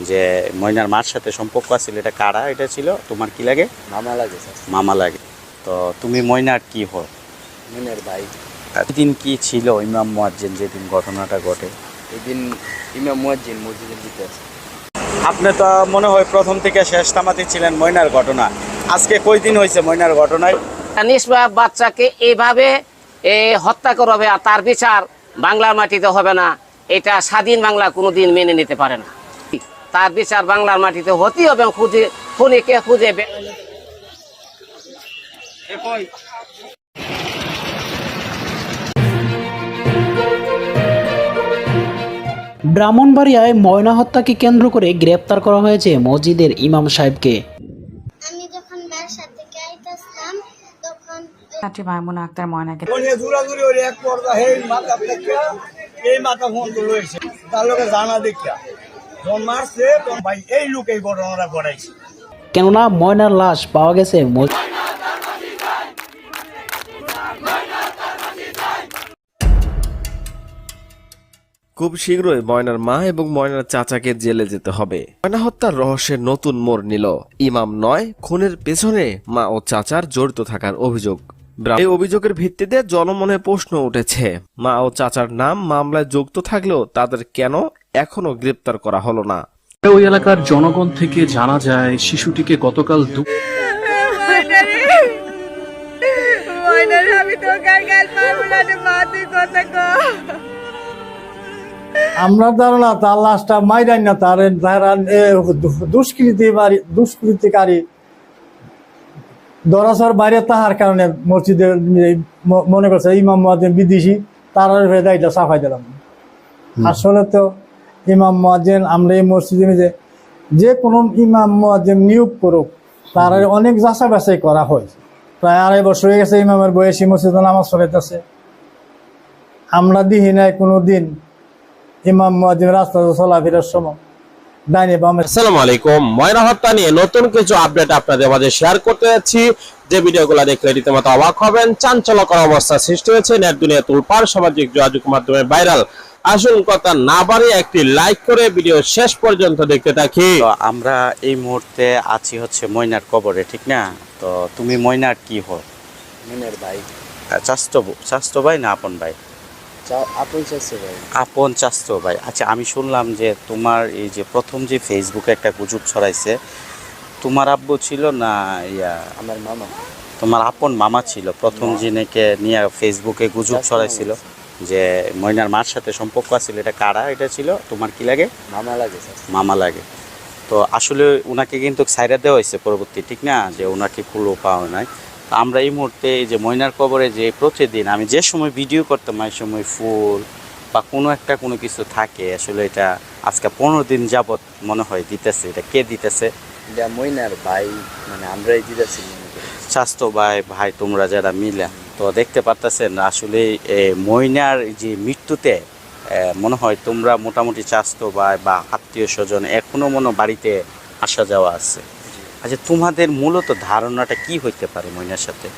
যে ময়নার মার সাথে সম্পর্ক আছিল এটা কারা? এটা ছিল? তোমার কি লাগে? মামা লাগে স্যার। মামা লাগে। তো তুমি ময়নার কি হো মনের ভাই। দিন কি ছিল ইমাম মুয়াজ্জিন যেদিন ঘটনাটা ঘটে? এদিন ইমাম মুয়াজ্জিন মসজিদের দিতে আছে। আপনি তো মনে হয় প্রথম থেকে শেষ তামাতে ছিলেন ময়নার ঘটনা। আজকে কই দিন হয়েছে ময়নার ঘটনায়? নিষ্পাপ বাচ্চাকে এইভাবে এ, হত্যা করা হবে আর তার বিচার বাংলার মাটিতে হবে না এটা স্বাধীন বাংলা কোনোদিন মেনে নিতে পারে না। তার বিচার বাংলার মাটিতে হতেই হবে খুঁজে খুনিকে খুঁজে ব্রাহ্মণবাড়িয়ায় ময়না হত্যাকে কেন্দ্র করে গ্রেপ্তার করা হয়েছে মসজিদের ইমাম সাহেবকে। আমি যখন বাসা থেকে আইতাছিলাম তখন ছাত্রী মাইমুনা আক্তার ময়নাকে ওনে দূরাদূরি এক পর্দা হে মাথা এই মাথা ফোন তো রয়েছে তার লোকে জানা দেখা। মারছে ভাই এই লোক এই ঘটনাটা ঘটাইছে। কেননা ময়নার লাশ পাওয়া গেছে খুব শীঘ্রই ময়নার মা এবং ময়নার চাচাকে জেলে যেতে হবে। ময়না হত্যার রহস্যের নতুন মোড় নিল। ইমাম নয় খুনের পেছনে মা ও চাচার জড়িত থাকার অভিযোগ। এই অভিযোগের ভিত্তিতে জনমনে প্রশ্ন উঠেছে। মা ও চাচার নাম মামলায় যুক্ত থাকলেও তাদের কেন এখনও গ্রেপ্তার করা হলো না। ওই এলাকার জনগণ থেকে জানা যায় শিশুটিকে গতকাল আমরা ধারণা তার লাশটা মাইরাই না তার তারা দুষ্কৃতি দুষ্কৃতিকারী। দরাসর বাইরে তাহার কারণে মসজিদের এই ম- মনে করছে ইমাম বিদেশি তার দায়িত্ব সাফাই দিলাম। আসলে তো ইমাম মুয়াজ্জিন, আমরা এই মসজিদে যে যে কোনো ইমাম মুয়াজ্জিন নিয়োগ করুক, তার অনেক যাচা বাছাই করা হয়। প্রায় আড়াই বছর হয়ে গেছে ইমামের বয়সী মসজিদে নামাজ পড়াইতেছে আমরা দিহি নাই কোনো দিন ইমাম মুয়াজ্জিন রাস্তাতে চলাফেরার সময়। আসসালামু আলাইকুম। নিয়ে নতুন কিছু আপডেট আপনাদের শেয়ার করতে যে অবাক হবেন, চাঞ্চল্যকর অবস্থা সৃষ্টি হয়েছে। নেট দুনিয়া তুলপার সামাজিক যোগাযোগ মাধ্যমে ভাইরাল। আসল কথা না বাড়িয়ে একটি লাইক করে ভিডিও শেষ পর্যন্ত দেখতে থাকি। আমরা এই মুহূর্তে আছি হচ্ছে ময়নার কবরে ঠিক না? তো তুমি ময়নার কি হো? মনের ভাই। চাস্তো চাস্তো ভাই না আপন ভাই? আপন চাচ্ছে ভাই। আপন চাস্তো ভাই। আচ্ছা আমি শুনলাম যে তোমার এই যে প্রথম যে ফেসবুকে একটা গুজব ছড়াইছে তোমার আব্বু ছিল না ইয়া? আমার মামা। তোমার আপন মামা ছিল প্রথম যিনিকে নিয়ে ফেসবুকে গুজব ছড়াইছিল? যে ময়নার মার সাথে সম্পর্ক আছিল এটা কারা? এটা ছিল? তোমার কি লাগে? মামা লাগে মামা লাগে। তো আসলে ওনাকে কিন্তু সাইরা দেওয়া হয়েছে পরবর্তী ঠিক না? যে ওনাকে কুলো পাওয়া নাই। তো আমরা এই মুহূর্তে এই যে ময়নার কবরে যে প্রতিদিন আমি যে সময় ভিডিও করতাম এই সময় ফুল বা কোনো একটা কোনো কিছু থাকে আসলে এটা আজকে পনেরো দিন যাবৎ মনে হয় দিতেছে। এটা কে দিতেছে? এটা মইনার ভাই মানে আমরাই দিতেছি স্বাস্থ্য ভাই ভাই তোমরা যারা মিলে। তো দেখতে পারতেছেন আসলে ময়নার যে মৃত্যুতে মনে হয় তোমরা মোটামুটি স্বাস্থ্য ভাই বা আত্মীয় স্বজন এখনও মনে বাড়িতে আসা যাওয়া আছে। আচ্ছা তোমাদের মূলত ধারণাটা কি হইতে পারে ময়নার সাথে?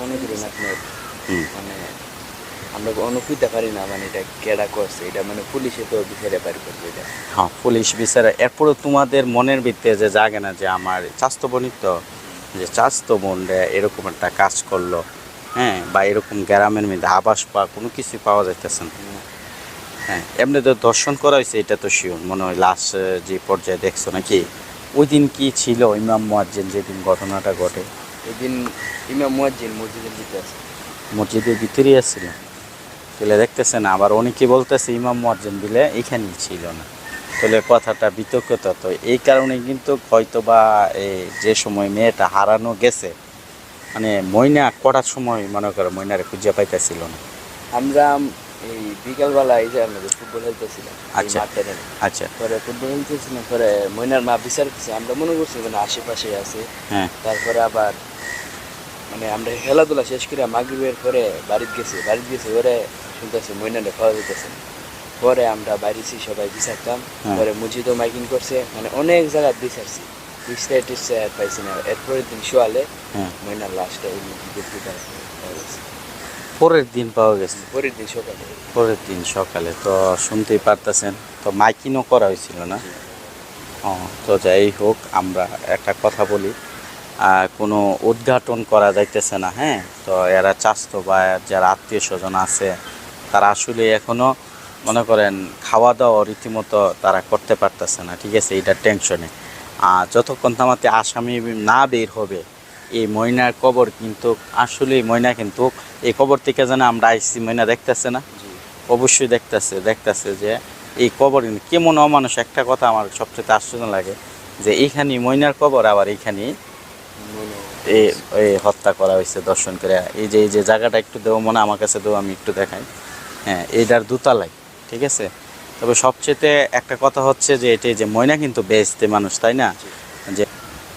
মনে করি না আপনার মানে আমরা অনুভূতে পারি না মানে এটা কেডা করছে এটা মানে পুলিশে তো বিচারে পারি করবে এটা। হ্যাঁ পুলিশ বিচারে। এরপরে তোমাদের মনের ভিত্তিতে যে জাগে না যে আমার স্বাস্থ্য বোনই তো যে স্বাস্থ্য বোন এরকম একটা কাজ করল হ্যাঁ বা এরকম গ্রামের মধ্যে আবাস বা কোনো কিছু পাওয়া যাইতেছে না। হ্যাঁ এমনি তো দর্শন করা হয়েছে এটা তো শিওর মনে হয় লাস্ট যে পর্যায়ে দেখছ নাকি ওই দিন কি ছিল ইমাম মুয়াজ্জিন যেদিন ঘটনাটা ঘটে? এদিন ইমাম মুয়াজ্জিন মসজিদের দিতে আছে। মসজিদের ভিতরেই আসছিল তাহলে দেখতেছেন আবার অনেকে বলতেছে ইমাম মুয়াজ্জিন দিলে এখানেই ছিল না। তাহলে কথাটা বিতর্কিত তো এই কারণে কিন্তু হয়তো বা এই যে সময় মেয়েটা হারানো গেছে মানে ময়না কটার সময় মনে করো ময়নারে খুঁজে পাইতেছিল না। আমরা এই বিকালবেলা এই যে আমাদের ফুটবল খেলতেছিলাম আচ্ছা। আচ্ছা। পরে ফুটবল খেলতেছিলাম পরে মইনার মা বিচার করছে আমরা মনে করছি মানে আশেপাশে আছে। হ্যাঁ। তারপরে আবার মানে আমরা খেলাধুলা শেষ করে মাগরিবের পরে বাড়িতে গেছি। বাড়িতে গেছি পরে শুনতেছি মইনারে খাওয়া পরে আমরা বাড়িছি সবাই বিচারতাম। হ্যাঁ। পরে মসজিদও মাইকিং করছে। মানে অনেক জায়গায় বিচারছি। টিচে আর পাইছি না এরপরের দিন মসজিদের ভিতরে পাওয়া গেছে। পরের দিন পাওয়া গেছে পরের দিন সকালে পরের দিন সকালে তো শুনতেই পারতেছেন। তো মাইকিংও করা হয়েছিল না? ও, তো যাই হোক আমরা একটা কথা বলি। কোনো উদ্ঘাটন করা যাইতেছে না হ্যাঁ? তো এরা চাস্তো বা যারা আত্মীয় স্বজন আছে তারা আসলে এখনও মনে করেন খাওয়া দাওয়া রীতিমতো তারা করতে পারতেছে না। ঠিক আছে এটা টেনশনে। আর যতক্ষণ তামাতে আসামি না বের হবে এই ময়নার কবর কিন্তু আসলে ময়না কিন্তু এই কবর থেকে যেন আমরা আইসি ময়না দেখতেছে না? অবশ্যই দেখতেছে দেখতেছে যে এই কবর কিন্তু কেমন অমানুষ একটা কথা আমার সবচেয়ে আশ্চর্য লাগে যে এইখানে ময়নার কবর আবার এইখানে এই হত্যা করা হয়েছে দর্শন করে। এই যে এই যে জায়গাটা একটু দেবো মনে আমার কাছে দেবো আমি একটু দেখাই। হ্যাঁ এইটার দুতলায় ঠিক আছে? তবে সবচেয়ে একটা কথা হচ্ছে যে এটাই যে ময়না কিন্তু বেহেস্তি মানুষ, তাই না? যে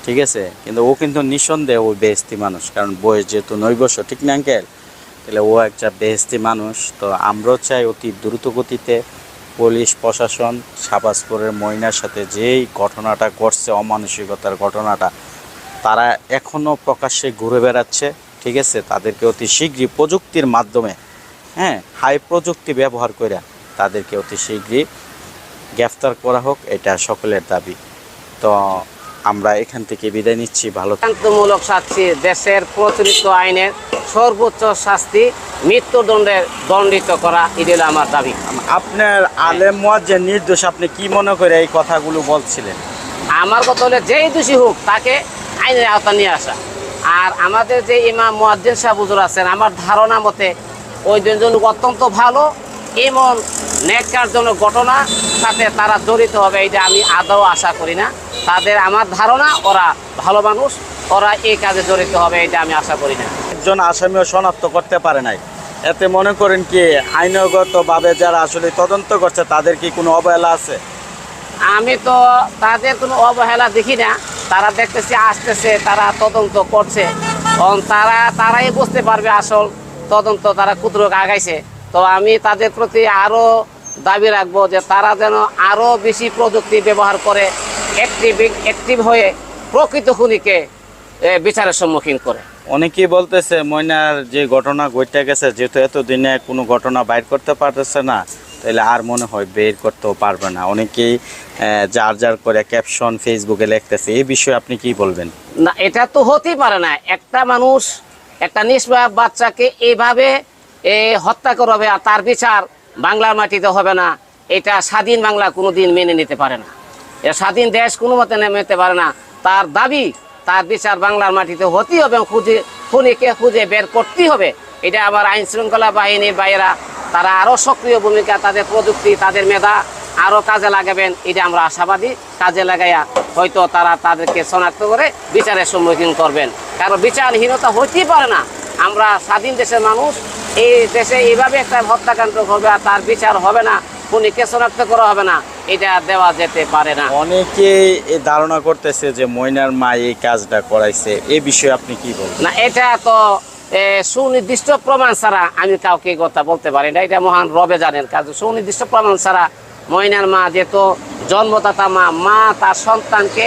ঠিক আছে, কিন্তু ও কিন্তু নিঃসন্দেহে ও বেহেস্তি মানুষ, কারণ বয়স যেহেতু নৈবস্য ঠিক না, আঙ্কেল? তাহলে ও একটা বেহেস্তি মানুষ, তো আমরাও চাই অতি দ্রুত গতিতে পুলিশ, প্রশাসন শাবাজপুরের ময়নার সাথে যেই ঘটনাটা ঘটছে, অমানসিকতার ঘটনাটা, তারা এখনও প্রকাশ্যে ঘুরে বেড়াচ্ছে, ঠিক আছে? তাদেরকে অতি শীঘ্রই প্রযুক্তির মাধ্যমে হ্যাঁ হাই প্রযুক্তি ব্যবহার করে তাদেরকে অতি শীঘ্রই গ্রেফতার করা হোক এটা সকলের দাবি। তো আমরা এখান থেকে বিদায় নিচ্ছি ভালো দৃষ্টান্তমূলক শাস্তি দেশের প্রচলিত আইনের সর্বোচ্চ শাস্তি মৃত্যুদণ্ডে দণ্ডিত করা এটি আমার দাবি। আপনার আলেম যে নির্দোষ আপনি কি মনে করে এই কথাগুলো বলছিলেন? আমার কথা হলে যেই দোষী হোক তাকে আইনের আওতা নিয়ে আসা। আর আমাদের যে ইমাম মুয়াজ্জিন সাহেব হুজুর আছেন আমার ধারণা মতে ওই দুজন অত্যন্ত ভালো এমন ন্যাক্কারজনক ঘটনা সাথে তারা জড়িত হবে এটা আমি আদৌ আশা করি না। তাদের আমার ধারণা ওরা ভালো মানুষ ওরা এই কাজে জড়িত হবে এটা আমি আশা করি না। একজন আসামিও শনাক্ত করতে পারে নাই। এতে মনে করেন কি আইনগতভাবে যারা আসলে তদন্ত করছে তাদের কি কোনো অবহেলা আছে? আমি তো তাদের কোনো অবহেলা দেখি না। তারা দেখতেছে আসতেছে তারা তদন্ত করছে। কারণ তারা তারাই বুঝতে পারবে আসল তদন্ত তারা কুদ্রক আগাইছে। তো আমি তাদের প্রতি আরও দাবি রাখব যে তারা যেন আরও বেশি প্রযুক্তি ব্যবহার করে অ্যাক্টিভ অ্যাক্টিভ হয়ে প্রকৃত খুনিকে বিচারের সম্মুখীন করে। অনেকেই বলতেছে ময়নার যে ঘটনা ঘটে গেছে যেহেতু এতদিনে কোনো ঘটনা বাইর করতে পারতেছে না তাহলে আর মনে হয় বের করতেও পারবে না। অনেকেই যার যার করে ক্যাপশন ফেসবুকে লিখতেছে। এই বিষয়ে আপনি কি বলবেন? না এটা তো হতেই পারে না। একটা মানুষ একটা নিষ্পাপ বাচ্চাকে এইভাবে এ, হত্যা করা হবে আর তার বিচার বাংলার মাটিতে হবে না। এটা স্বাধীন বাংলা কোনো দিন মেনে নিতে পারে না। এ স্বাধীন দেশ কোনো মতে মেনে নিতে পারে না। তার দাবি তার বিচার বাংলার মাটিতে হতেই হবে খুঁজে খুনিকে খুঁজে বের করতেই হবে। এটা আবার আইন শৃঙ্খলা বাহিনীর বাইরা তারা আরও সক্রিয় ভূমিকা তাদের প্রযুক্তি তাদের মেধা আরও কাজে লাগাবেন। এটা আমরা আশাবাদী। কাজে লাগাইয়া হয়তো তারা তাদেরকে শনাক্ত করে বিচারের সম্মুখীন করবেন। কারণ বিচারহীনতা হইতেই পারে না। আমরা স্বাধীন দেশের মানুষ এই দেশে এইভাবে একটা হত্যাকাণ্ড হবে আর তার বিচার হবে না খুনিকে শনাক্ত করা হবে না এটা দেওয়া যেতে পারে না। অনেকেই এই ধারণা করতেছে যে ময়নার মা এই কাজটা করাইছে এ বিষয়ে আপনি কি বলবেন? না এটা তো সুনির্দিষ্ট প্রমাণ ছাড়া আমি কাউকে কথা বলতে পারি না এটা মহান রবে জানেন কাজ। সুনির্দিষ্ট প্রমাণ ছাড়া ময়নার মা যেহেতু জন্মদাতা মা মা তার সন্তানকে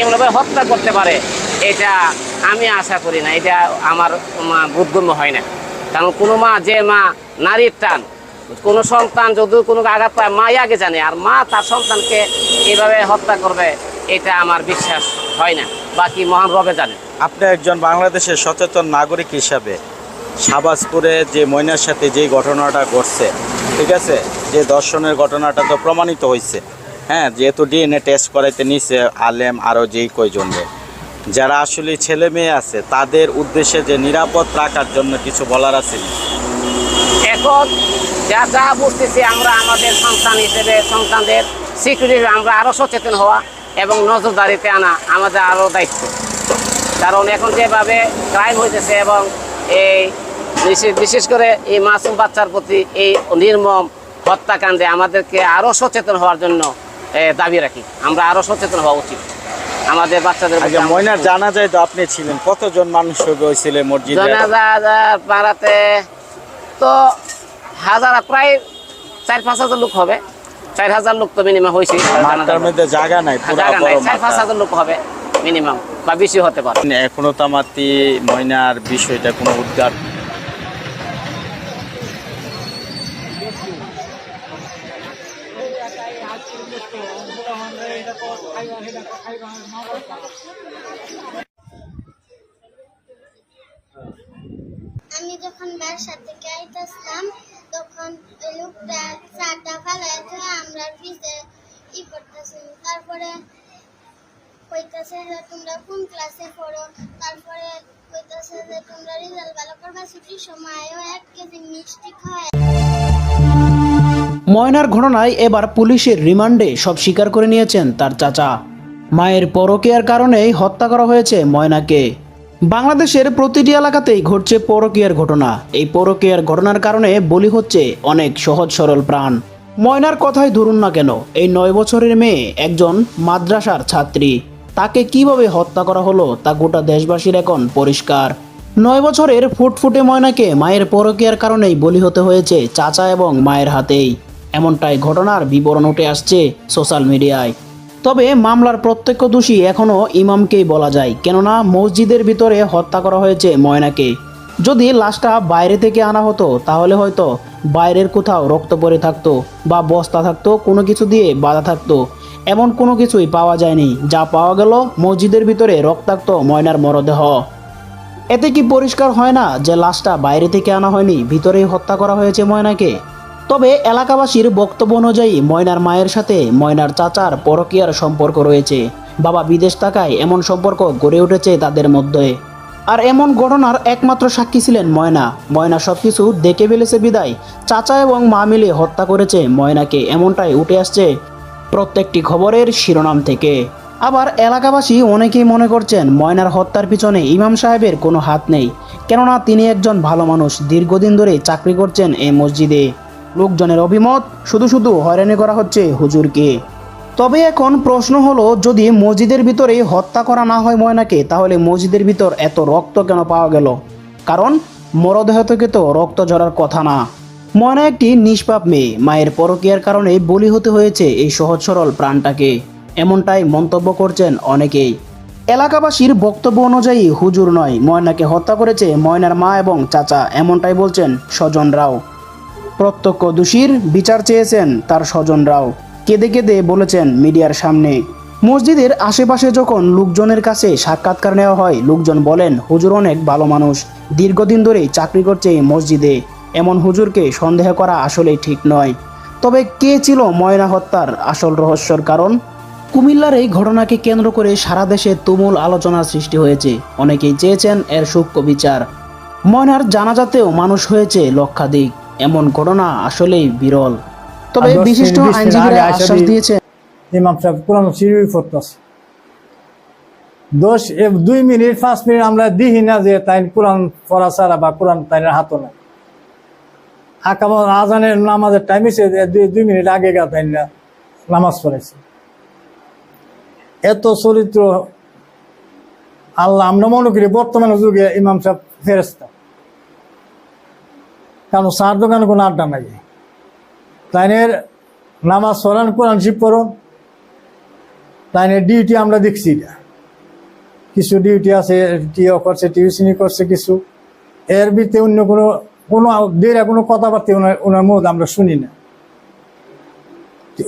এমনভাবে হত্যা করতে পারে এটা আমি আশা করি না এটা আমার মা বুদ্ধগম্য হয় না। কারণ কোনো মা, যে মা নারীর টান, কোনো সন্তান যদি কোনো আঘাত পায়, মাই আগে জানে, আর মা তার সন্তানকে এভাবে হত্যা করবে, এটা আমার বিশ্বাস হয় না। বাকি মহান রবে জানে আপনি একজন বাংলাদেশের সচেতন নাগরিক হিসাবে শাহবাজপুরে যে ময়নার সাথে যে ঘটনাটা ঘটছে, ঠিক আছে? যে দর্শনের ঘটনাটা তো প্রমাণিত হয়েছে হ্যাঁ যেহেতু ডিএনএ টেস্ট করাইতে নিছে আলেম আরও যেই কয়জনরে। যারা আসলে ছেলে মেয়ে আছে, তাদের উদ্দেশ্যে যে নিরাপদ রাখার জন্য কিছু বলার আছে? এখন যা যা বুঝতেছি আমরা আমাদের সন্তান হিসেবে, সন্তানদের সিকিউরিটি আমরা আরও সচেতন হওয়া এবং নজরদারিতে আনা আমাদের আরও দায়িত্ব। কারণ এখন যেভাবে ক্রাইম হইতেছে এবং এই বিশেষ- করে এই মাসুম বাচ্চার প্রতি এই নির্মম হত্যাকাণ্ডে আমাদেরকে আরও সচেতন হওয়ার জন্য দাবি রাখি। আমরা আরও সচেতন হওয়া উচিত। আমাদের বাচ্চাদের আমরা- ময়নার জানা যায় তো আপনি ছিলেন কতজন মানুষ হয়েছিল মসজিদে? জানাজা পাড়াতে তো হাজার প্রায় চার পাঁচ হাজার লোক হবে। চার হাজার লোক তো মিনিমাম হয়েছে। মাঠটার মধ্যে জায়গা নাই পুরা জায়গা নাই বড় চার পাঁচ। হাজার লোক হবে মিনিমাম বা বেশি হতে পারে। এখনও তামাতি ময়নার বিষয়টা কোনো উদ্গার আমি যখন বাসার থেকে আইতাছিলাম, তখন ওই লোকটা চাটা ফেলায় ধরে আমরা পিছে ই করতেছি। তারপরে কইতাছে যে, তোমরা কোন ক্লাসে পড়ো? তারপরে কইতাছে যে, তোমরা রেজাল্ট ভালো করবা, ছুটির সময়ও এক কেজি মিষ্টি খাওয়ায়। ময়নার ঘটনায় এবার পুলিশের রিমান্ডে সব স্বীকার করে নিয়েছেন তার চাচা। মায়ের পরকীয়ার কারণেই হত্যা করা হয়েছে ময়নাকে। বাংলাদেশের প্রতিটি এলাকাতেই ঘটছে পরকীয়ার ঘটনা। এই পরকীয়ার ঘটনার কারণে বলি হচ্ছে অনেক সহজ সরল প্রাণ। ময়নার কথাই ধরুন না কেন, এই নয় বছরের মেয়ে একজন মাদ্রাসার ছাত্রী। তাকে কীভাবে হত্যা করা হলো তা গোটা দেশবাসীর এখন পরিষ্কার। নয় বছরের ফুটফুটে ময়নাকে মায়ের পরকীয়ার কারণেই বলি হতে হয়েছে চাচা এবং মায়ের হাতেই। এমনটাই ঘটনার বিবরণ উঠে আসছে সোশ্যাল মিডিয়ায়। তবে মামলার প্রত্যক্ষ দোষী এখনও ইমামকেই বলা যায়, কেননা মসজিদের ভিতরে হত্যা করা হয়েছে ময়নাকে। যদি লাশটা বাইরে থেকে আনা হতো, তাহলে হয়তো বাইরের কোথাও রক্ত পড়ে থাকতো বা বস্তা থাকতো, কোনো কিছু দিয়ে বাঁধা থাকতো। এমন কোনো কিছুই পাওয়া যায়নি, যা পাওয়া গেল মসজিদের ভিতরে রক্তাক্ত ময়নার মরদেহ। এতে কি পরিষ্কার হয় না যে লাশটা বাইরে থেকে আনা হয়নি, ভিতরেই হত্যা করা হয়েছে ময়নাকে? তবে এলাকাবাসীর বক্তব্য অনুযায়ী ময়নার মায়ের সাথে ময়নার চাচার পরকীয়ার সম্পর্ক রয়েছে। বাবা বিদেশ থাকায় এমন সম্পর্ক গড়ে উঠেছে তাদের মধ্যে। আর এমন ঘটনার একমাত্র সাক্ষী ছিলেন ময়না। ময়না সবকিছু দেখে ফেলেছে বিদায়। চাচা এবং মা মিলে হত্যা করেছে ময়নাকে। এমনটাই উঠে আসছে প্রত্যেকটি খবরের শিরোনাম থেকে। আবার এলাকাবাসী অনেকেই মনে করছেন ময়নার হত্যার পিছনে ইমাম সাহেবের কোনো হাত নেই। কেননা তিনি একজন ভালো মানুষ। দীর্ঘদিন ধরে চাকরি করছেন এই মসজিদে। লোকজনের অভিমত, শুধু শুধু হয়রানি করা হচ্ছে হুজুরকে। তবে এখন প্রশ্ন হলো, যদি মসজিদের ভিতরে হত্যা করা না হয় ময়নাকে, তাহলে মসজিদের ভিতর এত রক্ত কেন পাওয়া গেল? কারণ মরদেহ থেকে তো রক্ত ঝরার কথা না। ময়না একটি নিষ্পাপ মেয়ে, মায়ের পরকীয়ার কারণে বলি হতে হয়েছে এই সহজ সরল প্রাণটাকে। এমনটাই মন্তব্য করছেন অনেকেই। এলাকাবাসীর বক্তব্য অনুযায়ী হুজুর নয়, ময়নাকে হত্যা করেছে ময়নার মা এবং চাচা, এমনটাই বলছেন স্বজনরাও। প্রত্যক্ষ দোষীর বিচার চেয়েছেন তার স্বজনরাও। কেঁদে কেঁদে বলেছেন মিডিয়ার সামনে। মসজিদের আশেপাশে যখন লোকজনের কাছে সাক্ষাৎকার নেওয়া হয়, লোকজন বলেন, হুজুর অনেক ভালো মানুষ। দীর্ঘদিন ধরেই চাকরি করছে এই মসজিদে। এমন হুজুরকে সন্দেহ করা আসলেই ঠিক নয়। তবে কে ছিল ময়না হত্যার আসল রহস্যর কারণ? কুমিল্লার এই ঘটনাকে কেন্দ্র করে সারা দেশে তুমুল আলোচনার সৃষ্টি হয়েছে। অনেকেই চেয়েছেন এর সূক্ষ্ম বিচার। ময়নার জানাজাতেও মানুষ হয়েছে লক্ষাধিক। এমন ঘটনা আসলেই বিরল। তবে বিশিষ্ট আইনজীবীরা আশ্বাস দিয়ে- দিয়েছেন ইমাম সাহেব কোরআন শিরুই দশ এ, দুই মিনিট পাঁচ মিনিট আমরা দিই না যে তাই কোরআন পড়া ছাড়া বা কোরআন তাইনের হাতও নাই। আকাম আজানের নামাজের টাইম এসে দুই মিনিট আগে গা তাই না নামাজ পড়েছে এত চরিত্র আল্লাহ আমরা মনে করি বর্তমান যুগে ইমাম সাহেব ফেরেস্তা কারণ চার দোকানে কোনো আড্ডা নাই। তাইনের নামাজ পড়ান, কোরআন শিব পড়ুন তাইনের ডিউটি আমরা দেখছি এটা। কিছু ডিউটি আছে টিও করছে টিউশনি করছে কিছু। এর ভিতরে অন্য কোনো কোনো দেরা কোনো কথাবার্তা ওনার ওনার মুখ আমরা শুনি না।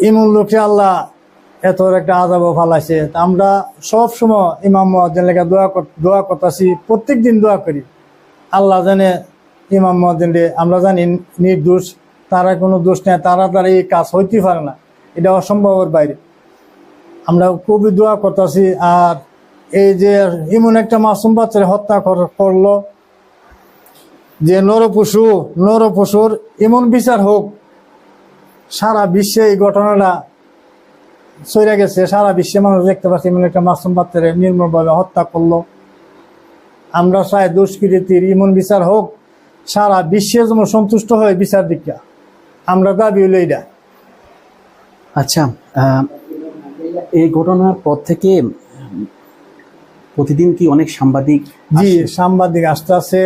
এমন লোককে আল্লাহ এত একটা আজাব ফালাইছে। আমরা সব সময় ইমাম মহাজন লেখা দোয়া দোয়া করতেছি প্রত্যেক দিন দোয়া করি। আল্লাহ জানে ইমাম মহাজন আমরা জানি নির্দোষ, তারা কোনো দোষ নেই তারা তারা এই কাজ হইতে পারে না। এটা অসম্ভবের বাইরে। আমরা খুবই দোয়া করতেছি, আর এই যে এমন একটা মাসুম বাচ্চারে হত্যা কর- করল, যে নরপশু, নরপশুর এমন বিচার হোক, সারা বিশ্বে এই ঘটনাটা সইরা গেছে, সারা বিশ্বে মানুষ দেখতে পাচ্ছে এমন একটা মাসুম বাচ্চারে নির্মলভাবে হত্যা করল। আমরা চাই দুষ্কৃতির এমন বিচার হোক সারা বিশ্বে যেমন সন্তুষ্ট হয়ে বিচার দীক্ষা আমরা দাবি হইল এইটা আচ্ছা এই ঘটনার পর থেকে প্রতিদিন কি অনেক সাংবাদিক জি সাংবাদিক আস্তে আস্তে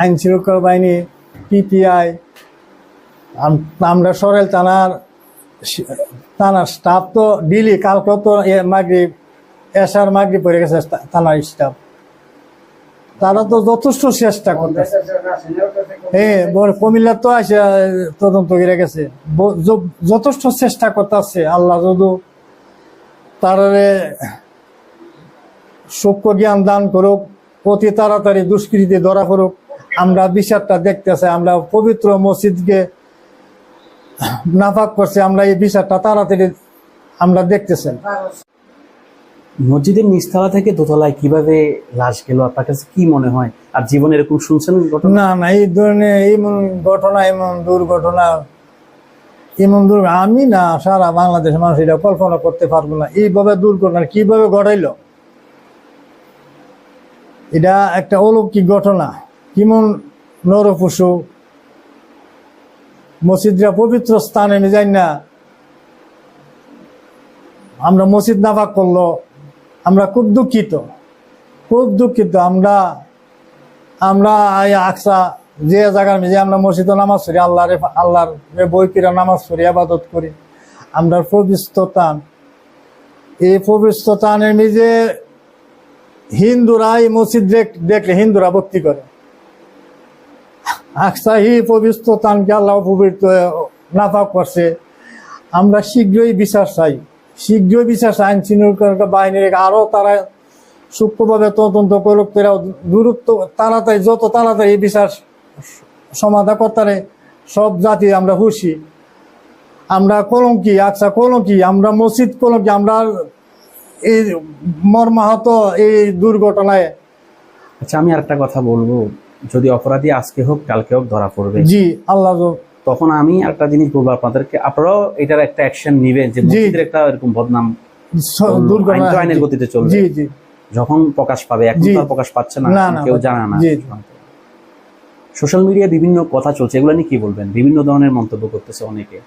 আইন শৃঙ্খলা বাহিনী পিপিআই আমরা সরেল থানার থানার স্টাফ তো ডিলি কালকেও তো মাগরি এসার মাগরি পড়ে গেছে থানার স্টাফ তারা তো যথেষ্ট চেষ্টা করতেছে। হ্যাঁ কুমিল্লা তো আসে তদন্ত করে গেছে। যথেষ্ট চেষ্টা করতেছে, আল্লাহ যদি তারারে সূক্ষ্ম জ্ঞান দান করুক, অতি তাড়াতাড়ি দুষ্কৃতি ধরা করুক আমরা বিচারটা দেখতেছে, আমরা পবিত্র মসজিদকে নাফাক করছে, আমরা এই বিচারটা তাড়াতাড়ি আমরা দেখতেছেন। মসজিদের নিচতলা থেকে দোতলায় কীভাবে লাশ গেল? আপনার কাছে কি মনে হয়? আর জীবনে এরকম শুনছেন ঘটনা? না না, এই ধরনের এমন ঘটনা, এমন দুর্ঘটনা এমন দুর্ঘটনা আমি না, সারা বাংলাদেশের মানুষ এটা কল্পনা করতে পারব না। এইভাবে দুর্ঘটনা কীভাবে ঘটাইল? এটা একটা অলৌকিক ঘটনা। কেমন নরপশু মসজিদরা পবিত্র স্থানে যাই না। আমরা মসজিদ নাফাক করল। আমরা খুব দুঃখিত। খুব দুঃখিত আমরা আমরা এই আকসা যে জায়গার মধ্যে আমরা মসজিদে নামাজ পড়ি, আল্লাহরে, আল্লাহর বই কিরা নামাজ পড়ি, আবাদত করি। আমরা পবিত্র টান এই পবিত্র টানের মধ্যে হিন্দুরা এই মসজিদ দেখ- দেখলে হিন্দুরা ভক্তি করে। আকসা এই পবিত্র টানকে আল্লাহ পবিত্র নাফাক করছে। আমরা শীঘ্রই বিচার চাই। শীঘ্রই বিচার আইন শৃঙ্খলা বাহিনীর আরও তারা সূক্ষ্মভাবে তদন্ত করুক তারা দূরত্ব তাড়াতাড়ি যত তাড়াতাড়ি এই বিচার সমাধা করতারে সব জাতি আমরা খুশি। আমরা কলঙ্কি আকসা কলঙ্কি আমরা মসজিদ কলঙ্কি আমরা এই মর্মাহত এই দুর্ঘটনায়। আচ্ছা আমি আরেকটা কথা বলব। যদি অপরাধী আজকে হোক কালকে হোক ধরা পড়বে। জি আল্লাহ তখন আমি একটা জিনিস বলব আপনাদেরকে। আপনারাও এটার একটা অ্যাকশন নিবেন যে মসজিদের একটা এরকম বদনাম আইনের গতিতে চলবে। যখন প্রকাশ পাবে এখন প্রকাশ পাচ্ছে না কেউ জানে না। সোশ্যাল মিডিয়ায় বিভিন্ন কথা চলছে এগুলো নিয়ে কি বলবেন? বিভিন্ন ধরনের মন্তব্য করতেছে অনেকে।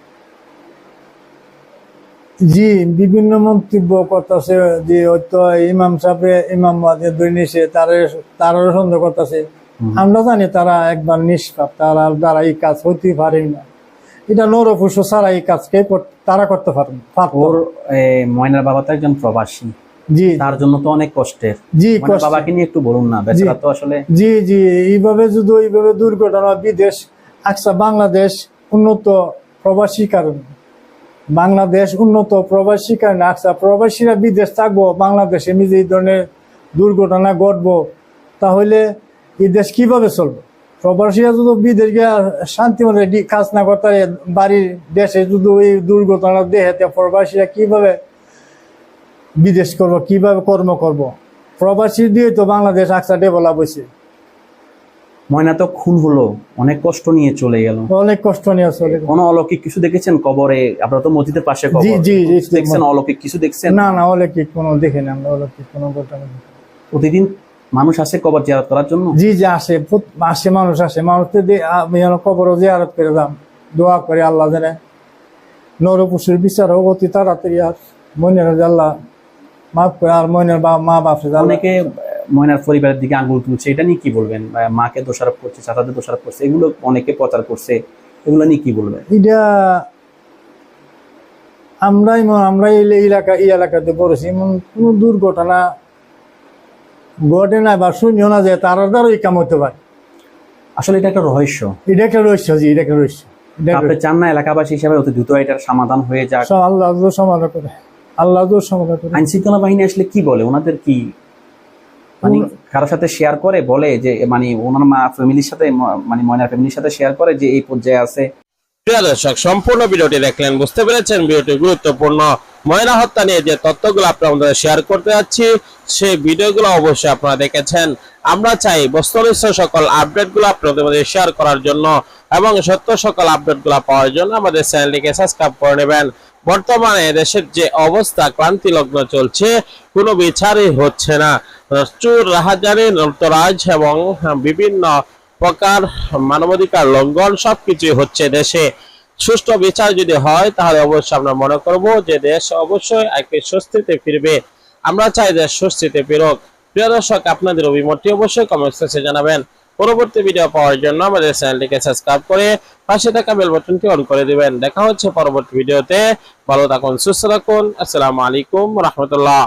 জি বিভিন্ন মন্তব্য করতেছে যে হয়তো ইমাম সাহেব ইমাম মাদের ধরে নিছে তারা তারাও সন্দেহ করতেছে। আমরা জানি তারা একবার নিষ্পাপ তারা দ্বারা এই কাজ হইতে পারে না। এটা নরপুষু ছাড়া এই কাজকে তারা করতে পারে। ওর ময়নার বাবা তো একজন প্রবাসী। জি। তার জন্য তো অনেক কষ্টের। জি বাবাকে নিয়ে একটু বলুন না বেচারা তো আসলে জি জি এইভাবে যদি এইভাবে দুর্ঘটনা বিদেশ আচ্ছা বাংলাদেশ উন্নত প্রবাসী কারণ। বাংলাদেশ উন্নত প্রবাসী কারণে আচ্ছা প্রবাসীরা বিদেশ থাকব বাংলাদেশে নিজে এই ধরনের দুর্ঘটনা ঘটবো তাহলে এই দেশ কীভাবে চলবে? প্রবাসীরা যদি বিদেশ গিয়ে শান্তি ডি- কাজ না করতে বাড়ির দেশে যদি এই দুর্ঘটনা প্রবাসীরা কীভাবে বিদেশ করব কীভাবে কর্ম করব? প্রবাসী দিয়ে তো বাংলাদেশ আকসা ডেভেলপ হয়েছে ময়না তো খুন হলো অনেক কষ্ট নিয়ে চলে গেল। অনেক কষ্ট নিয়ে চলে কোনো অলৌকিক কিছু দেখেছেন কবরে? আপনারা তো মসজিদের পাশে কবর। জি, জি, দেখছেন অলৌকিক কিছু দেখছেন? না না অলৌকিক কোনো দেখিনি আমরা অলৌকিক কোনো ঘটনা প্রতিদিন মানুষ আসে কবর জিয়ারত করার জন্য? জি জি আসে। আসে মানুষ আসে। মানুষ তো দে- আমি যেন কবর জিয়ারত করে দাম দোয়া করে আল্লাহ জানে নরপুষের বিচার হোক অতি তাড়াতাড়ি আর মনের আল্লাহ মাফ করে আর মনের বা মা বাপ অনেকে ময়নার পরিবারের দিকে আঙুল তুলছে। এটা নিয়ে কি বলবেন? মাকে দোষারোপ করছে চাচাদের দোষারোপ করছে এগুলো অনেকে প্রচার করছে। এগুলো নিয়ে কি বলবেন? এটা আমরাই ম- আমরা এই এলাকা এই এলাকাতে পড়েছি। এমন কোনো দুর্ঘটনা ঘটে না বা শুনিও না যে তারা দ্বারাই কাম হতে পারে। আসলে এটা একটা রহস্য। এটা একটা রহস্য জি এটা একটা রহস্য। আপনি চান না এলাকাবাসী হিসাবে অতি দ্রুত এটার সমাধান হয়ে যাক? আল্লাহ সমাধান করে আল্লাহ সমাধান করে। আইন শৃঙ্খলা বাহিনী আসলে কি বলে? ওনাদের কি মানে কারোর সাথে শেয়ার করে বলে যে মানে ওনার মা ফ্যামিলির সাথে মানে ময়নার ফ্যামিলির সাথে শেয়ার করে যে এই পর্যায়ে আছে? প্রিয় দর্শক সম্পূর্ণ ভিডিওটি দেখলেন বুঝতে পেরেছেন ভিডিওটি গুরুত্বপূর্ণ। ময়না হত্যা নিয়ে যে তথ্যগুলো আপনাদের শেয়ার করতে যাচ্ছি সেই ভিডিওগুলো অবশ্যই আপনারা দেখেছেন। আমরা চাই বস্তুনিষ্ঠ সকল আপডেটগুলো আপনাদের মধ্যে শেয়ার করার জন্য এবং সত্য সকল আপডেটগুলো পাওয়ার জন্য আমাদের চ্যানেলটিকে সাবস্ক্রাইব করে নেবেন। বর্তমানে দেশের যে অবস্থা ক্লান্তি লগ্ন চলছে, কোনো বিচারই হচ্ছে না। চুর রাহাজানি নর্তরাজ এবং বিভিন্ন প্রকার মানবাধিকার লঙ্ঘন সবকিছুই হচ্ছে দেশে। সুষ্ঠু বিচার যদি হয়, তাহলে অবশ্যই আমরা মনে করব যে দেশ অবশ্যই একটি স্বস্তিতে ফিরবে। আমরা চাই দেশ স্বস্তিতে ফিরুক। প্রিয় দর্শক, আপনাদের অভিমতটি অবশ্যই কমেন্ট সেকশনে জানাবেন। পরবর্তী ভিডিও পাওয়ার জন্য আমাদের চ্যানেলটিকে সাবস্ক্রাইব করে পাশে থাকা বেল বাটনটি অন করে দিবেন। দেখা হচ্ছে পরবর্তী ভিডিওতে ভালো থাকুন, সুস্থ থাকুন। আসসালামু আলাইকুম, রহমতুল্লাহ।